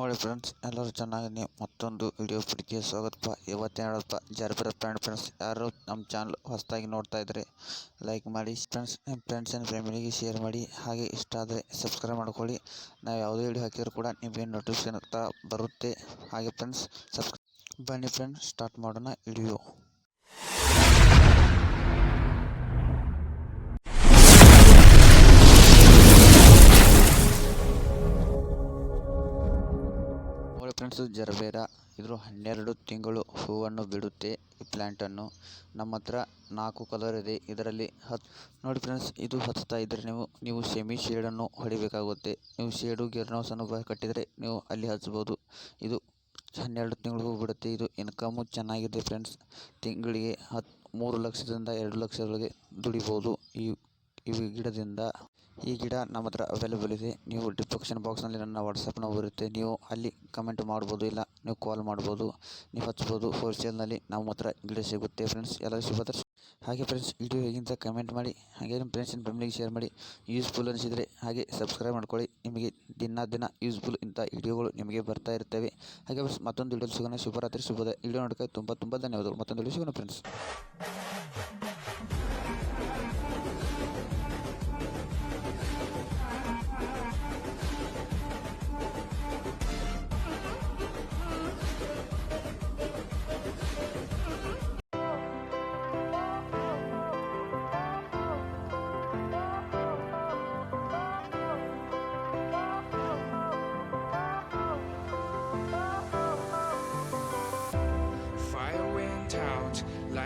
ನೋಡಿ ಫ್ರೆಂಡ್ಸ್ ಎಲ್ಲರೂ ಚೆನ್ನಾಗಿದ್ದೀನಿ ಮತ್ತೊಂದು ವಿಡಿಯೋ ಪ್ರೀತಿಯ ಸ್ವಾಗತಪ್ಪ. ಇವತ್ತೇ ಹೇಳಪ್ಪ ಜಾರಿಪುರ ಫ್ರೆಂಡ್ ಫ್ರೆಂಡ್ಸ್ ಯಾರು ನಮ್ಮ ಚಾನಲ್ ಹೊಸದಾಗಿ ನೋಡ್ತಾ ಇದ್ದರೆ ಲೈಕ್ ಮಾಡಿ. ಫ್ರೆಂಡ್ಸ್ ನಿಮ್ಮ ಫ್ರೆಂಡ್ಸ್ ಆ್ಯಂಡ್ ಫ್ಯಾಮಿಲಿಗೆ ಶೇರ್ ಮಾಡಿ. ಹಾಗೆ ಇಷ್ಟ ಆದರೆ ಸಬ್ಸ್ಕ್ರೈಬ್ ಮಾಡ್ಕೊಳ್ಳಿ. ನಾವು ಯಾವುದೇ ವಿಡಿಯೋ ಹಾಕಿದ್ರು ಕೂಡ ನಿಮಗೆ ನೋಟಿಫಿಕೇಶನ್ ಅಂತ ಬರುತ್ತೆ. ಹಾಗೆ ಫ್ರೆಂಡ್ಸ್ ಸಬ್ಸ್ಕ್ರೈಬ್ ಬನ್ನಿ ಫ್ರೆಂಡ್ಸ್ ಸ್ಟಾರ್ಟ್ ಮಾಡೋಣ ವಿಡಿಯೋ ನೋಡಿ ಫ್ರೆಂಡ್ಸ್ ಜರಬೇರ ಇದು ಹನ್ನೆರಡು ತಿಂಗಳು ಹೂವನ್ನು ಬಿಡುತ್ತೆ ಈ ಪ್ಲ್ಯಾಂಟನ್ನು ನಮ್ಮ ಹತ್ರ ನಾಲ್ಕು ಕಲರ್ ಇದೆ. ಇದರಲ್ಲಿ ಹತ್, ನೋಡಿ ಫ್ರೆಂಡ್ಸ್ ಇದು ಹಚ್ತಾ ಇದ್ದರೆ ನೀವು ನೀವು ಸೆಮಿ ಶೇಡನ್ನು ಹೊಡಿಬೇಕಾಗುತ್ತೆ. ನೀವು ಶೇಡು ಗಿರ್ನೌಸನ್ನು ಕಟ್ಟಿದರೆ ನೀವು ಅಲ್ಲಿ ಹಚ್ಬೋದು. ಇದು ಹನ್ನೆರಡು ತಿಂಗಳು ಹೂ ಬಿಡುತ್ತೆ. ಇದು ಇನ್ಕಮು ಚೆನ್ನಾಗಿದೆ ಫ್ರೆಂಡ್ಸ್ ತಿಂಗಳಿಗೆ ಹತ್ತು ಮೂರು ಲಕ್ಷದಿಂದ ಎರಡು ಲಕ್ಷದೊಳಗೆ ದುಡಿಬೋದು ಈ ಈ ಗಿಡದಿಂದ ಈ ಗಿಡ ನಮ್ಮ ಹತ್ರ ಅವೈಲೇಬಲ್ ಇದೆ. ನೀವು ಡಿಸ್ಕ್ರಿಪ್ಷನ್ ಬಾಕ್ಸ್ನಲ್ಲಿ ನನ್ನ ವಾಟ್ಸಪ್ ನಂಬರ್ ಇರುತ್ತೆ. ನೀವು ಅಲ್ಲಿ ಕಮೆಂಟ್ ಮಾಡ್ಬೋದು, ಇಲ್ಲ ನೀವು ಕಾಲ್ ಮಾಡ್ಬೋದು, ನೀವು ಹಚ್ಬೋದು ಹೋಲ್ಸೇಲ್ನಲ್ಲಿ ನಮ್ಮ ಹತ್ರ ಗಿಡ ಸಿಗುತ್ತೆ ಫ್ರೆಂಡ್ಸ್ ಎಲ್ಲರೂ ಸಿಗುತ್ತೆ ಹಾಗೆ ಫ್ರೆಂಡ್ಸ್ ವಿಡಿಯೋ ಹೇಗಿಂತ ಕಮೆಂಟ್ ಮಾಡಿ, ಹಾಗೆ ನಿಮ್ಮ ಫ್ರೆಂಡ್ಸ್ ಆ್ಯಂಡ್ ಫ್ಯಾಮಿಲಿಗೆ ಶೇರ್ ಮಾಡಿ ಯೂಸ್ಫುಲ್ ಅನಿಸಿದರೆ ಹಾಗೆ ಸಬ್ಸ್ಕ್ರೈಬ್ ಮಾಡ್ಕೊಳ್ಳಿ. ನಿಮಗೆ ದಿನ ದಿನ ಯೂಸ್ಫುಲ್ ಇಂಥ ವಿಡಿಯೋಗಳು ನಿಮಗೆ ಬರ್ತಾ ಇರ್ತವೆ. ಹಾಗೆ ಫ್ರೆಂಡ್ಸ್ ಮತ್ತೊಂದು ವಿಡಿಯೋ ಸಿಗೋಣ. ಶುಭರಾತ್ರಿ. ಶುಭದ ವಿಡಿಯೋ ನೋಡೋಕ್ಕೆ ತುಂಬ ತುಂಬ ಧನ್ಯವಾದಗಳು. ಮತ್ತೊಂದು ವಿಡಿಯೋ ಸಿಗೋಣ friends